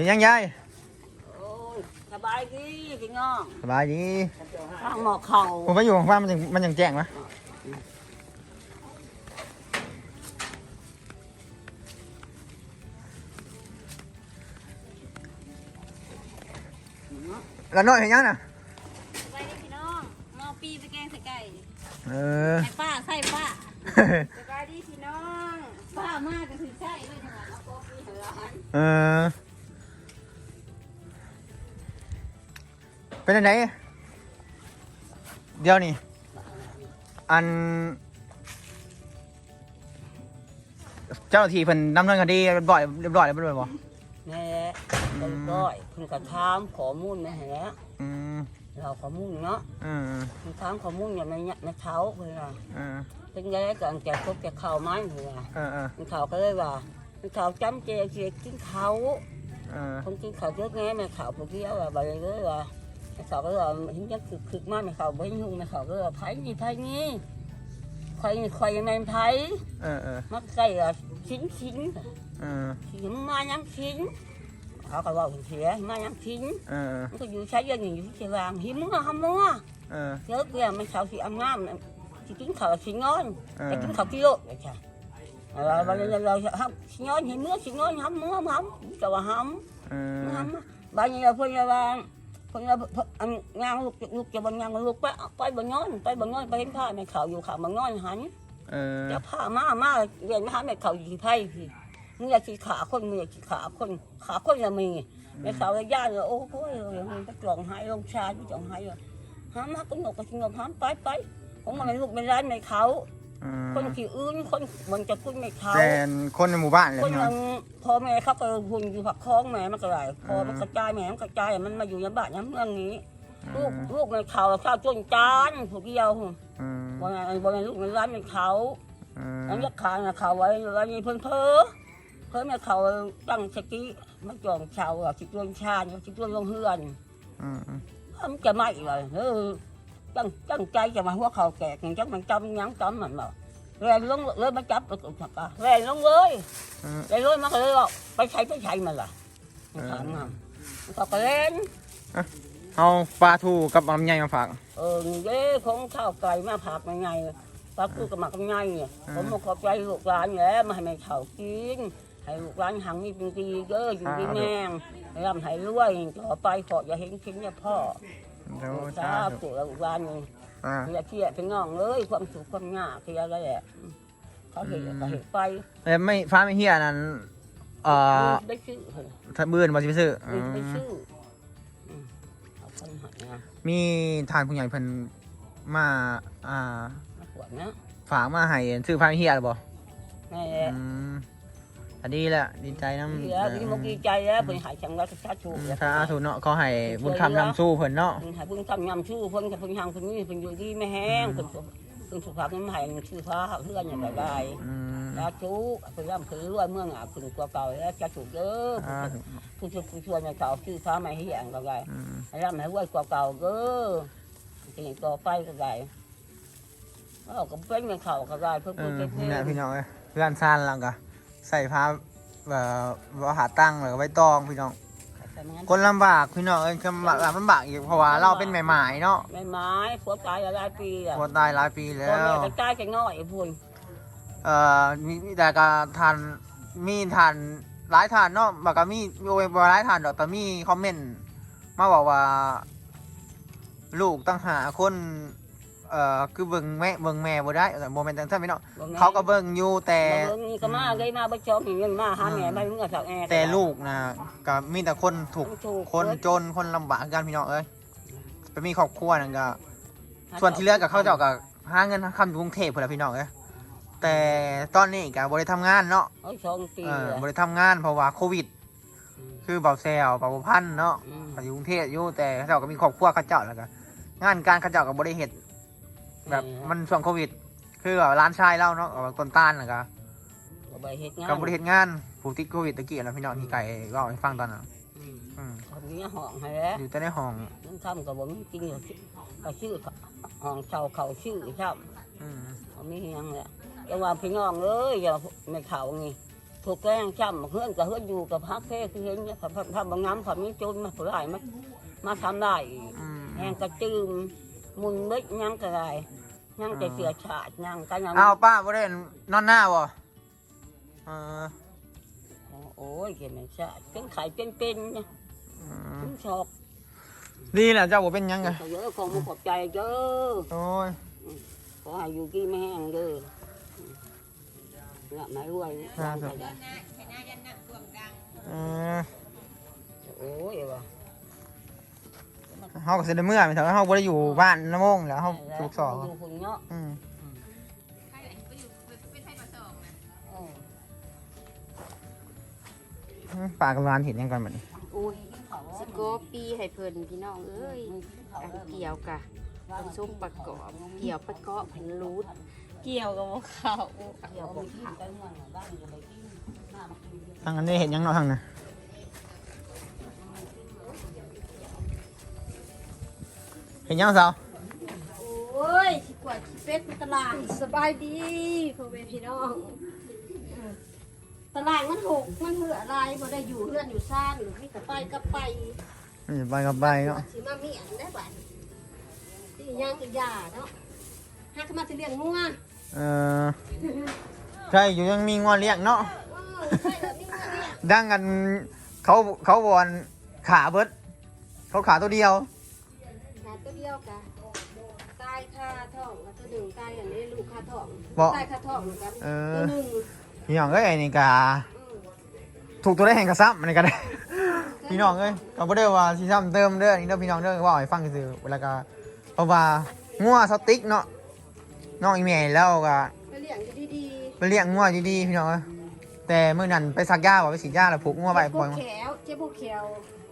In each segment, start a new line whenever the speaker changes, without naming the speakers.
เป็นยังยาย
โอ้ยสบายดีพี่น้อง
สบายดี
ข้างหมอเข่า
ผมไปอยู่ของฟ้ามันยังมันยังแจ้งวะแล้วน้อยเห็นยังน่ะ
สบายดีพี่น้องมอปีไปแกงใส่ไก่
เออ
ใส่ป้าใส่ป้าสบายดีพี่น้องป้ามากก็คือใช่เลยจังหวะเอาโปปีให้ร้าน
เออ เป็นยังไงเดี๋ยวนี่อัน เจ้าหน้าที่เพิ่นดำเนินคดีเรียบร้อยเรียบร้อยแล้วบ่บ่
แม่เรียบร้อยคุณกระทามข้อมูลมาให้แล้ว
อืม
เราข้อมูลเนาะ
อืม
คุณถามข้อมูลอย่างในเนี่ยในเท้าเพื่อนว่า
เออ
เป็นไงกันแกคบแกเข่าไม้เพื่อนว่า
เออเออ
คุณเขาก็เลยว่าคุณเขาจำเจเจกินเขา
เออ
คนกินเขาเยอะแง่แม่เขาพวกเดียวว่าไปเลยว่าแม่ เขาก็ว่าเห็นยังคือคือมากแม่เขาไม่ยุ่งแม่เขาก็ว่าไผ่นี่ไผ่นี่ใครใครในไผ่
เออเออ
มักใส่อะชิ้นชิ้น
เออ
ชิ้นมายังชิ้นเขาก็ว่าเสียมายังชิ้น
เออ
มันก็อยู่ใช้ยันอยู่ที่เชียงรางหิมะหมัว
เออ
เยอะเกี่ยมันเขาสีอำน้ำสิกินข้าวสิงอน
เอ
แต่
อ
กินข้าวกิโลเลยจ้ะเราเราเราเราสิงอนเห็นเนื้อสิงอนหำมัวหำแต่ว่าหำ
เออ
หำบางอย่างเพิ่ นจะว่าเพิ่นจะงานลูกลูกจะบางงานลูกไปไปบางงอนไปบางงอนไปเห็นผ้าในข่าวอยู่ข่าวบางงอนหัน
เออ
จะผ้ามามาเรียนมาหาแม่ข่าวอยู่ไพ่พี่มึงอยากขีขาคนมึงอยากขีขาคนขาคนจะมีแม่ข่าวย่าเลยโอ้โหมึงไปกล่องหายลงชาที่จ่องหายหามฮักก็หนกก็หนกหามไปไปผมมันลูกเป็นร้านในเขา
เอ
คน
อ
ขี่อื่นคนมันจะกุ้นในเขา
แต่คนในหมู่บ้านเลย
คน
พี่น้อ
ยังงพ่อแม่เขาก็หุ่นอยู่ผักคล้องแม่มันก็ได้พอมันกระจายแม่มันกระจายมันมาอยู่ในบ้านในเมืองนี้ ลูกลูกในเขาข้าวจนจานผูกเดียว
เออ
บ่แม่นบ่แม่นลูกในร้านในเขา
เออ
อันยักขางนะเขาไว้แล้วนี่เพิ่นเพ้อเพิ่นแม่เขาตั้งสติมันจองชาวอะสิจวนชาญสิจวนลงเฮือน
เออ
มันจะไม่เลยเออ ตั้งตั้งใจจะมาหัวเขาแตกจังมันจำยังจำมันบ่แรงลงเลยมาจับไปกุกะแรงลงเลย
เออ
เลยเลยมันก็เลยบอกไปใช้ไปใช้มันล่ะมันถามมาเขาก็เล่น
เอาปลาทูกับลำไยมาฝาก
เออเด้ของข้าวไก่มาผักยังไงปลาคูกับหมักยังไงเนี่ยผมมาขอบใจลูกหลานแหล้วมาให้แม่เขากินให้ลูกหลานหังมีเป็นดีเด้ออยู่ดีแม่งร่ำให้รวยต่อไปขออย่าเห็นชิ้นเนี่ยพ่อ
เดี๋ยว
สา
จ้า
ธุลูกหลานนี่
อ่า
เพียเพียเป็นน้องเลยความสุขความยากเพียอะไรแหละเขาเห็นก็เห็นไป
แต่ไม่ฟ้าไม่เฮียนั้นเอ่อ
ได้ชื่อเพิ่น
ถ้าบื้นมาสิไปซื้ออื
ได้
ม
ชื่ออืมเอาไปใหายนะ
มีทานผู้ใหญ่เพิ่นมาอ่า
มาปวดนะ
ฝากมาให้ซื้อฟ้าไม่เฮียหรือบ่
แม่
อืม อันนี้แหละดีใจน้ำ
ดีแล้วดีมกดีใจแล้วเพิ่นใหายจังแล้วก็ชาชู
อืม
แล้ว
สาธุเนาะเขาให้บุญคำนำสู้เพิ่นเนาะ
เพิ่นใหายเพิ่นทำยำชูเพิ่นกับเพิ่นทางเพิ่นนี่เพิ่นอยู่ดีไม่แห้งเพิ่นสุขเพิ่นสุขภาพมันใหายชื่อฟ้าเพื่อนอย่างไรได้
อืม
ชาชูเพิ่นร่ำเพิ่นรวยเมื่องอะเพิ่นตัวเก่าแล้วชาชูเด้อ
สาธุ
ผู้ช่วยผู้ช่วยในเก่าชื่อฟ้าไม่เหี้ยงก็ได้
อืม
ให้ร่ำให้รวยกว่าเก่าเด้อจะอย่างต่อไปก็ได้เราก็เป็นในเขาก็ได้เพิ่น
เอ
เพิ่น
อ
เพิ่น
นี่
เพิ่
แหละ
น
พี่น้องเอ้ยเพื่อนซ่านแล้วก็ ใส่ผ้าเอ่อว่าหาตั้งแล้วก็ไว้ตองพี่น้อง
แต่มัน
คนลำบากพี่น้องเอ้ยลำบากลำบากอีกเพราะว่าเราเป็นใหม่ๆเนาะ
ไม่ไม้ผัวตายหลายปีอะ
คนตายหลายปีแล้
พ่อแม่
ว
ก็ตายจังน้อยพุ่น
เอ่อมีมีแต่ก็ทานมีทานหลายทานเนาะบอกก็มีโอ้ยบ่หลายทานดอกแต่มีคอมเมนต์มาบอกว่า ลูกตั้งหาคน เอ่อคือเบิ่งแม่เบิ่งแม่บ่ได้แต่บ่แม่นจังซั่นพี่น้องเขาก็เบิ่งอยู่แต่
แต่นี่ก็มาเลยมาบ่ชอบเงินมาหาแม่ไม่เมื่อสักแอร์
แต่ลูกนะก็มีแต่คนถูก
ถูก
คนจนคนลำบากกันพี่น้องเอ้ยไปมีครอบครัวนั่นก็ ส่วนที่เหลือกับเขาเจ้าก็หาเงินคำอยู่กรุงเทพพุ่นล่ะพี่น้องเอ้ยแต่ตอนนี้ก็บ่ได้ทำงานเนาะ
เอ้ยสองปี
เออ
อะ
บ่ได้ทำงานเพราะว่าโควิด คือเบาแซวเบาพันธุ์เนาะ
ม
ก็อยู่กรุงเทพอยู่แต่เขาเจ้าก็มีครอบครัวเขาเจ้าแล้วก็งานการเขาเจ้าก็บ่ได้เฮ็ด แบบมันช่วงโควิด คือแบบร้านชายเล่าเนาะกับต้นตาลน่ะก็
ก็ไปเฮ็ดงาน
ก็บ่ได้เฮ็ดงานผู้ติดโควิดตะกี้แล้วพี่น้องที่ไก่เล่าให้ฟังตอนนั้น
อืม
อืม
เขามีห้องให้แล้ว
อยู่แต่ในห้อง
นั่นทำก็บ่มีจริงอยู่ก็ชื่อห้องเช่าเขาชื่อครับ
อืม
เขามีหยังแหละจังว่าพี่น้องเอ้ยอย่าไม่เขานี่ถูกแกล้งจำเพื่อนกับเพื่อนอยู่กับพักแค่คือเห็นเนี่ยเขาทำบางน้ำเขาไม่จนมาผู้ร้ายมามาทำได้อีก
อืม
แหงกระจืม มุนเม็ดยังกระไรยังแต่เสียฉาดยังกันยัง
เอาป้าบ่ได้นอนหน้าบ่เออ
โอ้ยเกินไม่ฉาดเป็นไข่เป็นเป็นๆเนี่ย
อืม
ผมชอบ
ดีแหละเจ้าบ่เป็นหยังไง
เยอะของมุขอบใจเยอะ
โอ้ย
ขอให้อยู่กี่ไม่แห้งเด้อละไม่รวยยังกระไร
เออ
โอ้ยว่ะ
เฮาก็สิได้เมื่อไปเถอะเฮาบ่ได้อยู่บ้านน้ำมงแล้วเฮาถูกสอบ
อยู่คนเนาะ
อืม
ใครไหนไปอยู่ไปไทยประสองนะ
เออ
ปากกับร้านเห็นยังกันบัดนี้
โอ้ยกินเขา
สโกปีให้เพิ่นพี่น้องเอ้ยอันเกี่ยวกะต้นส้มประกอบเกี่ยวประกอบพันรูดเกี่ยวกับพวกเขา
เดี๋ยวผมกินไปเมื่อไหร่บ้านจะไปกินน้ำกิน
ทางนั้นได้เห็นยังเนาะทางนั้น เห็นยังสาว
โอ้ยสิกว่าสิเป็ดตลาดสบายดีพ่อแม่พี่น้องเออตลาดมันหกมันเหืออะไรบ่ได้อยู่เฮือนอยู่ซ่านมีแต่ไปก็ไป
นี่ไปกับไปเนาะ
สิมามีอันได้บัดสิย่างอีกอยาเนาะหากมาสิเลี้ยงงัว
เออใช่อยู่ยังมีงอนเลี้ยงเนาะ
เออใช่แล้วมีงัวเนี่ย
ดังกันเขาเขาวอนขาเบิดเขาขาตัวเดียว
หาตัวเดียวกะตายคาท้องกับตัวหนึ่งตายอันนี้ลูกคาท้อง
บอก
ตายคาท้องกัน
เอ
ตัว
อ
หนึ่ง
พี่น้องเอ้ยนี่กา
อืม
ถูกตัวได้แห่งกระซ้ำมันก็ได้ พี่น้องเอ้ยก็บ่ได้ว่าสิซ้ำเติมเด้อนี่เด้อพี่น้องเด้อว่าให้ฟังซื่อๆเวลาก็เพราะว่างัวสติ๊กเนาะน้องอีเมลแล้วก็
ไปเลี้ยงอยู่ดี
ไปเลี้ยงงัวดีๆพี่น้องเอ้ยแต่มื้อนั้นไปซักยาบ่ไปฉีดยาแล้วผูกงัว
ๆ
ไว้
เจ็บ
ปล่อย
พวก
มัน
แขวเจ็บพวกแขว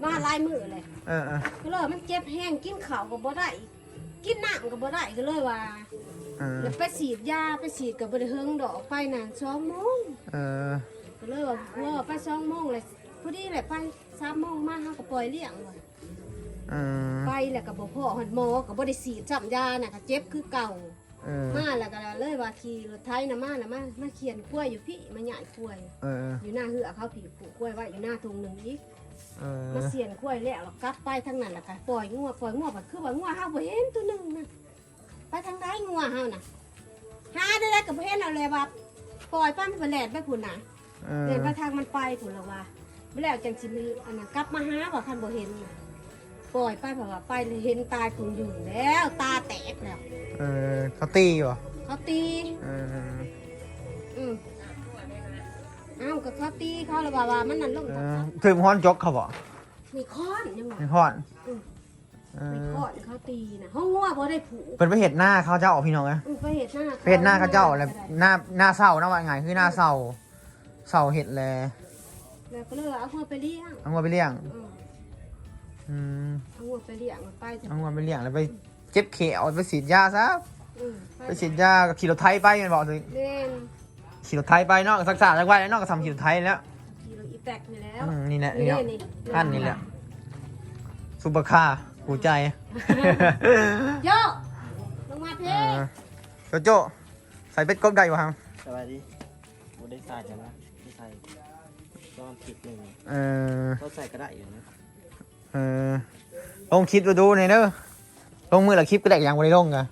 มาลายมือเลย
เออเออ
ก็เลยมันเจ็บแห้งกินข้าวก็บ่ได้ กินน้ำก็บ่ได้ก็เลยว่า
เออ
แล้วไปฉีดยาไปฉีดกับบ่ได้เฮิงดอกไปนานสองโมง
เออ
ก็เลยว่าเออไปสองโมงเลยพอดีเลยไปสามโมงมาเฮาก็ปล่อยเลี้ยงว่ะ
เออ
ไปแล้วก็บ่พอฮอดหมอก็บ่ได้ฉีดซ้ำยาน่ะก็เจ็บคือเก่า
เออ
มาแล้วก็เลยว่าขี่รถไถน่ะมาแล้วมามาเขียนกล้วยอยู่พี่มาหย่ายกล้วย
เออ
อยู่หน้าเหือเขาผีปลูกกล้วยไว้อยู่หน้าทุ่งหนึงอีก
เออ
มาเสียนกล้วยแล้วแล้วกลับไปทางนั้นแล้วก็ปล่อยงัวปล่อยงัวบัดคือว่างัวเฮาบ่เห็นตัวหนึงน่ะไปทางใดงัวเฮาน่ะหาได้แล้วก็บ่เห็นเอาเลยว่าปล่อยป้ามันไปแล่นไปพุ่นน่ะ
เออ
เดินไปทางมันไปพุ่นแล้วว่าบ่แล้วจังสิมีอันนั้นกลับมาหาว่าคันบ่เห็นน่ะปล่อยไปเพราะว่าไปเลยเห็นตายพุ่นอยู่แล้ว ตาแตกแล้ว
เออเขาตีอยู่เหรอ
เขาตี
เออ
อืมเอ้าก็เขาตีเขาแล้วว่าว่ามันนั่นลง
เอ
จาก
อ
เขา
ถึงฮ้อนจกเขาบอก
มีค้อนยังไง
มีฮ้อน
อืม
เอ
มี
อ
ค้อนเขาตีนะห้องงัวพอได้ผูก
เป็นไปเห็ดหน้าเขาเจ้าออกพี่น้องเอ้ย
อืมไปเห็ดหน้า
ไปเห็ดหน้าเขาเจ้าแล้วหน้าหน้าเศร้านะว่าไงคือหน้าเศร้าเศร้าเห็ดแล
แล้วก็เลยเอางัวไปเลี้ยง
เอางัวไปเลี้ยง
อืม
อืม
เอางัวไปเลี้ยงไปจะ
เอางัวไปเลี้ยงแล้วไปเจ็บเขียวไปฉีดยาซะ
อืม
ไปฉีดยากับขี่รถไถไปมันบอกเลย
เล่น
ขี่รถไถไปเนอกสักษาจากไว้แล้วเนอกก็ทำขี่รถไถแล้ว
ขี่รถอีแตกนี่แล้ว
อืมนี่แหละ
นี่
นี่เนาะ
นี่
ท่านนี่แหละซุปเปอร์คาร์หูใจ
โยลงมา
เอ
เพ่
อโจโจใส่เป็ดกบได้ป่ะครับ
สวัสดีบูได้ใส่กันนะไม่ใส่ตอนผิดหนึ่ง
เออ
ก็ใส่ก็ได้อยู่นะ
เออลองคิดดูดูหน่อยเนอะลงมือละคลิปก็ได้อย่างบริลงกัน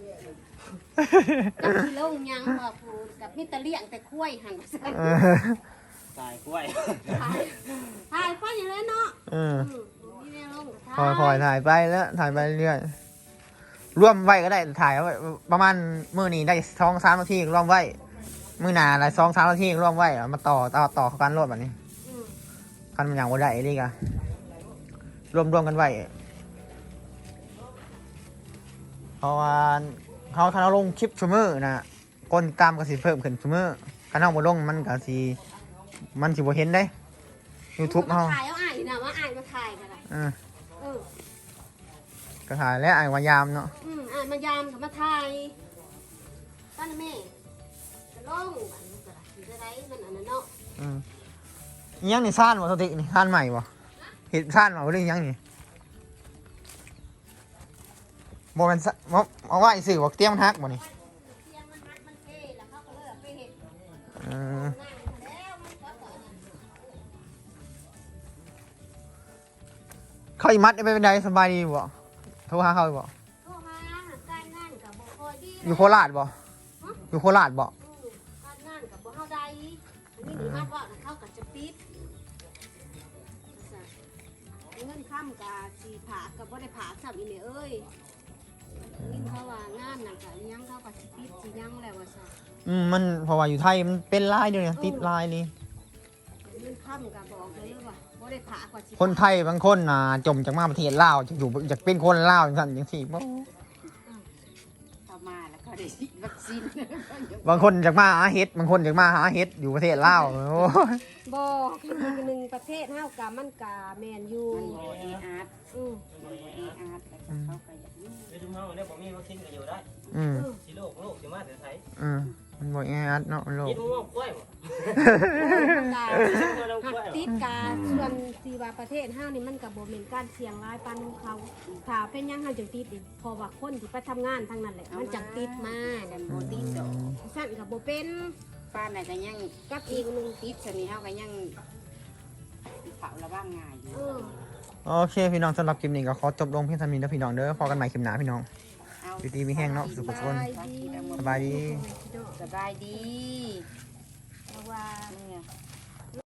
กับที่ลงยังว่าผูก กับมิตรเลี้ยงแต่คุ้ยหันมาใส่
เออ
ใส่กล้วย
ถ่ายถ่ายไปอย่างนั้นเนาะ
เออ
อืมนี่แม่ลงก็
คอยคอยถ่ายไปแล้วถ่ายไปเรื่อยๆร่วมไว้ก็ได้ถ่ายไว้ประมาณมือนี้ได้สองสามนาทีร่วมไว้มือหนาอะไรสองสามนาทีร่วมไว้เอามาต่อต่อต่อเข้ากันรวดแบบนี้
อืม
คันมันอย่างว่าได้นี่กะรวมรวมกันไว้เพราะว่าเขาคันเอาลงคลิปชั่วมือนะ คนติดตามก็สิเพิ่มขึ้นชั่วมือคันเอาบ่ลงมันก็สิมันสิบ่เห็นได้ YouTube
เฮา
เฮา
ถ่ายเอาอ้ายนะว่าอ้ายมาถ่ายกันล่ะ
เออ
เออ
ก็ถ่ายแล้วอ่านวายามเนาะ
อืมอ่านมายามกับมาถ่ายป้านะแม่จะลงอันนี้ก็ได้สิจะได้มันอันนั้นเนาะ
อืมอิหยังนี่ซ่านบ่สตินี่ซ่านใหม่บ่เห็ดซ่านบ่หรืออิหยังนี่บ่แม่นซ่าบ่เอาไว้สื่อบ่เตรียมฮักบ่นี่
เขาอีมั
ดไปเป็นไดสบายดีบ่โทรหาเขาบ่
โทรมาการงานกับบ่คอยดี
อยู่โคราชบ่อยู่โคราชบ่
การงานกับบ่เข้อันนี้มีมัดว่เข้ากับจะปิดเงินค่ำกับสีผากับบ่ได้ผาสับอีเลยเอ้ย นี่เขาว่างานน่ะก็ยังเขากับสิปิดสิยังแล้วว่าซะ
อืมมันเพราะว่าอยู่ไทยมันเป็นลายเดียวเนี่ยติดลายนี่
เงินค้ำกับบอกเลยว่าบ่ได้ผากว่าสิ
คนไทยบางคนน่ะจมจากมาประเทศลาวจะอยู่อยากเป็นคนลาวจังซั่นจังซี่บ่
เข้ามาแล้วก็ได้ฉีด วัคซีน
บางคนจากมาหาเฮ็ดบางคนจากมาหาเฮ็ดอยู่ประเทศลาวโอ้ย
บ่คือหนึ่งประเทศเฮากับมันก็แม่นอยู่
มันโบเออาร์ต
อือ
มันโบเออาร์ตแล้วก็เขาก็อยากนี่
ไปดูเฮาเนี่ยผมมีวัคซีนก็อยู่ได้
อืม
สิโลกโลกสิมาแต่ไส
อืมมันบ่ง่ายเนาะโล
กิ
ก
นม่วงกล้วยบ่
มันก็
ม่วง
หั
ก
ก
ล้วย
ติดกาส่วนที่ว่าประเทศเฮานี่มันก็บ่แม่นการเสี่ยงร้ายปานเขาถ้าเป็นหยังเฮาจังติดอีกเพราะว่าคนที่ไปทำงานทางนั้นแหละมันจังติดมา
กันโบติดดอก
สั่นก็บ่เป็น
ป้าไหนก็ยัง
กับ
อี
อี
ก
ก
นึงติดสนิทเขาก็ยังเผาระว่างง่ายอยู่
เออ
โอเคพี่น้องสำหรับคลิปนี้ก็ขอจบลงเพียงเท่านี้นะพี่น้องเด้อพอกันใหม่คลิปหน้าพี่น้อง
เอา
อยู่ดีมีแห้งเนาะสุขสุข
สบายดี
สบายดี
สบายดี
เพราะว่า
เนี่ย